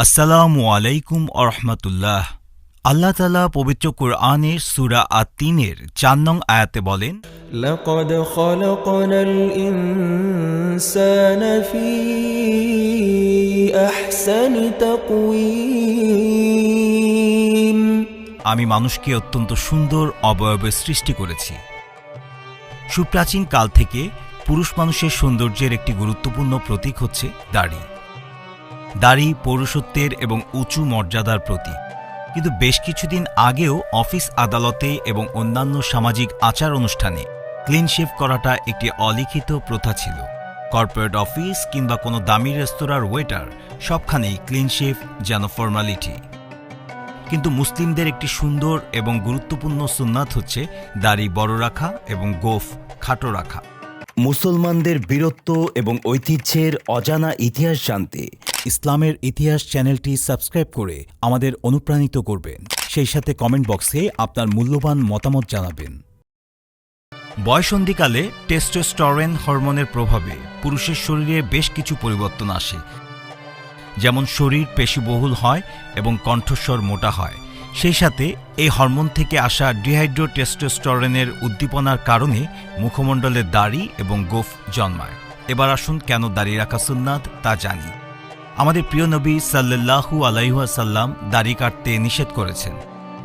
আসসালামু আলাইকুম আরহামতুল্লাহ আল্লাহ তালা পবিত্র কোরআনের সুরা আ তিনের চার নং আয়াতে বলেন لقد خلقنا الإنسان في أحسن تقويم আমি মানুষকে অত্যন্ত সুন্দর অবয়বের সৃষ্টি করেছি সুপ্রাচীন কাল থেকে পুরুষ মানুষের সৌন্দর্যের একটি গুরুত্বপূর্ণ প্রতীক হচ্ছে দাড়ি দাড়ি, পৌরুষত্বের এবং উঁচু মর্যাদার প্রতীক। কিন্তু বেশ কিছুদিন আগেও অফিস আদালতে এবং অন্যান্য সামাজিক আচার অনুষ্ঠানে ক্লিন শেভ করাটা একটি অলিখিত প্রথা ছিল। কর্পোরেট অফিস কিংবা কোনো দামি রেস্তোরাঁর ওয়েটার সবখানেই ক্লিন শেভ যেন ফর্মালিটি। কিন্তু মুসলিমদের একটি সুন্দর এবং গুরুত্বপূর্ণ সুন্নাত হচ্ছে দাড়ি বড় রাখা এবং গোফ খাটো রাখা। মুসলমানদের বীরত্ব এবং ঐতিহ্যের অজানা ইতিহাস জানতে ইসলামের ইতিহাস চ্যানেলটি সাবস্ক্রাইব করে আমাদের অনুপ্রাণিত করবেন। সেই সাথে কমেন্ট বক্সে আপনার মূল্যবান মতামত জানাবেন। বয়সন্ধিকালে টেস্টোস্টরেন হরমোনের প্রভাবে পুরুষের শরীরে বেশ কিছু পরিবর্তন আসে। যেমন শরীর পেশিবহুল হয় এবং কণ্ঠস্বর মোটা হয়। সেই সাথে এই হরমোন থেকে আসা ডিহাইড্রো টেস্টোস্টরেনের উদ্দীপনার কারণে মুখমণ্ডলের দাড়ি এবং গোফ জন্মায়। এবার আসুন কেন দাড়ি রাখা সুন্নাত তা জানি। আমাদের প্রিয় নবী সাল্লাল্লাহু আলাইহাসাল্লাম দাড়ি কাটতে নিষেধ করেছেন।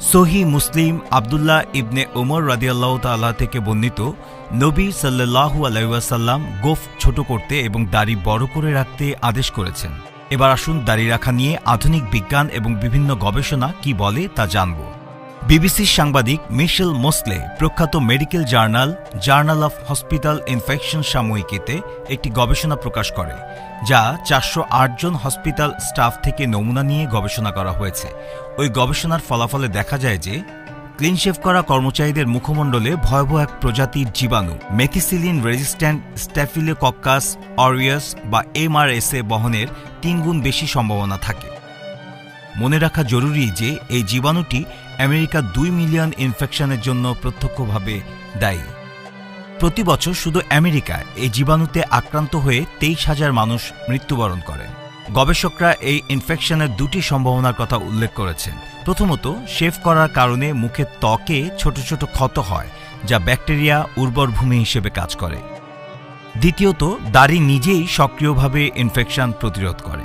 সহি মুসলিম আবদুল্লাহ ইবনে ওমর রাদিয়াল্লাহ তাল্লাহ থেকে বর্ণিত, নবী সাল্লাল্লাহু আলাইসাল্লাম গোফ ছোট করতে এবং দাড়ি বড় করে রাখতে আদেশ করেছেন। এবার আসুন দাড়ি রাখা নিয়ে আধুনিক বিজ্ঞান এবং বিভিন্ন গবেষণা কি বলে তা জানব। বিবিসির সাংবাদিক মিশেল মোসলে প্রখ্যাত medical journal journal of hospital infection সাময়িকীতে একটি গবেষণা প্রকাশ করে, যা চারশো জন হসপিটাল স্টাফ থেকে নমুনা নিয়ে গবেষণা করা হয়েছে। ওই গবেষণার ফলাফলে দেখা যায় যে ক্লিন শেভ করা কর্মচারীদের মুখমণ্ডলে ভয়াবহ এক প্রজাতির জীবাণু, মেথিসিলিন রেজিস্ট্যান্ট স্ট্যাফিলোকক্কাস, অরিয়াস বা এমআরএসএ বহনের তিন গুণ বেশি সম্ভাবনা থাকে। মনে রাখা জরুরি যে, এই জীবাণুটি আমেরিকা দুই মিলিয়ন ইনফেকশনের জন্য প্রত্যক্ষভাবে দায়ী। প্রতি বছর শুধু আমেরিকা এই জীবাণুতে আক্রান্ত হয়ে তেইশ হাজার মানুষ মৃত্যুবরণ করেন। গবেষকরা এই ইনফেকশনের দুটি সম্ভাবনার কথা উল্লেখ করেছেন। প্রথমত, শেভ করার কারণে মুখের ত্বকে ছোট ছোট ক্ষত হয়, যা ব্যাকটেরিয়া উর্বর ভূমি হিসেবে কাজ করে। দ্বিতীয়ত, দাড়ি নিজেই সক্রিয়ভাবে ইনফেকশন প্রতিরোধ করে।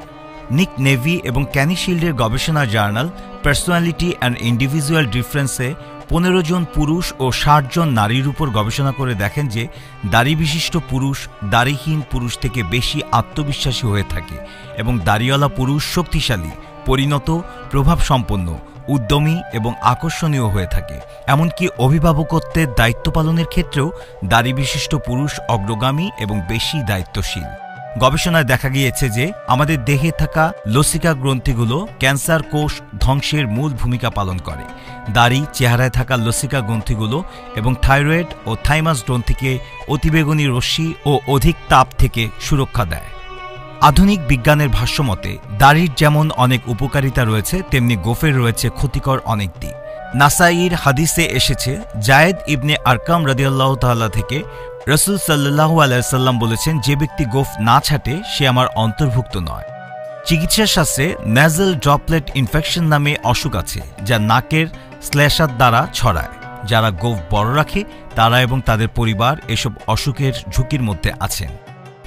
নিক নেভি এবং ক্যানিশিল্ডের গবেষণা জার্নাল পার্সোনালিটি অ্যান্ড ইন্ডিভিজুয়াল ডিফারেন্সে পনেরো জন পুরুষ ও ষাট জন নারীর উপর গবেষণা করে দেখেন যে দাড়ি বিশিষ্ট পুরুষ দাড়িহীন পুরুষ থেকে বেশি আত্মবিশ্বাসী হয়ে থাকে এবং দাড়িওয়ালা পুরুষ শক্তিশালী, পরিণত, প্রভাবসম্পন্ন উদ্যমী এবং আকর্ষণীয় হয়ে থাকে। এমনকি অভিভাবকত্বের দায়িত্ব পালনের ক্ষেত্রেও দাড়ি বিশিষ্ট পুরুষ অগ্রগামী এবং বেশি দায়িত্বশীল। গবেষণায় দেখা গিয়েছে যে, আমাদের দেহে থাকা লসিকা গ্রন্থিগুলো ক্যান্সার কোষ ধ্বংসের মূল ভূমিকা পালন করে। দাড়ি, চেহারায় থাকা লসিকা গ্রন্থিগুলো এবং থাইরয়েড ও থাইমাস গ্রন্থিকে অতিবেগুনি রশ্মি ও অধিক তাপ থেকে সুরক্ষা দেয়। আধুনিক বিজ্ঞানের ভাষ্যমতে দাড়ির যেমন অনেক উপকারিতা রয়েছে, তেমনি গোফের রয়েছে ক্ষতিকর অনেক দিক। নাসাইর হাদিসে এসেছে, জায়েদ ইবনে আরকাম রদিয়াল্লাহ তাল্লাহ থেকে রসুল সাল্লাহু আলাইসাল্লাম বলেছেন, যে ব্যক্তি গোফ না ছাটে, সে আমার অন্তর্ভুক্ত নয়। চিকিৎসা শাস্ত্রে ন্যাজেল ড্রপলেট ইনফেকশন নামে অসুখ আছে, যা নাকের স্ল্যাশার দ্বারা ছড়ায়। যারা গোফ বড় রাখে, তারা এবং তাদের পরিবার এসব অসুখের ঝুঁকির মধ্যে আছেন।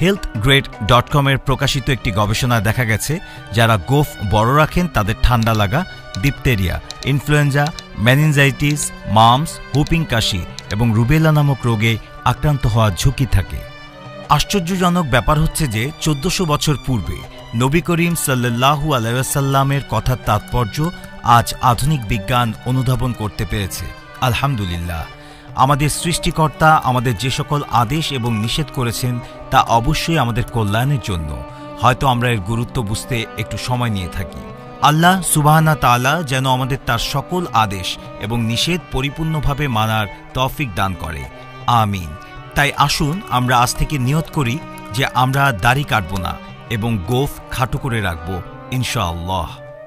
হেলথ গ্রেড ডট কমের প্রকাশিত একটি গবেষণায় দেখা গেছে, যারা গোফ বড় রাখেন, তাদের ঠান্ডা লাগা diphtheria influenza meningitis mumps whooping কাশি এবং রুবেলা নামক রোগে আক্রান্ত হওয়ার ঝুঁকি থাকে। আশ্চর্যজনক ব্যাপার হচ্ছে যে, চোদ্দশো বছর পূর্বে নবী করিম সাল্লাহু আলাইসাল্লামের কথার তাৎপর্য আজ আধুনিক বিজ্ঞান অনুধাবন করতে পেরেছে। আলহামদুলিল্লাহ। আমাদের সৃষ্টিকর্তা আমাদের যে সকল আদেশ এবং নিষেধ করেছেন, তা অবশ্যই আমাদের কল্যাণের জন্য। হয়তো আমরা এর গুরুত্ব বুঝতে একটু সময় নিয়ে থাকি। আল্লাহ সুবাহানা তালা যেন আমাদের তার সকল আদেশ এবং নিষেধ পরিপূর্ণভাবে মানার তৌফিক দান করে। আমিন। তাই আসুন, আমরা আজ থেকে নিয়ত করি যে আমরা দাড়ি কাটব না এবং গোফ খাটো করে রাখব, ইনশাআল্লাহ।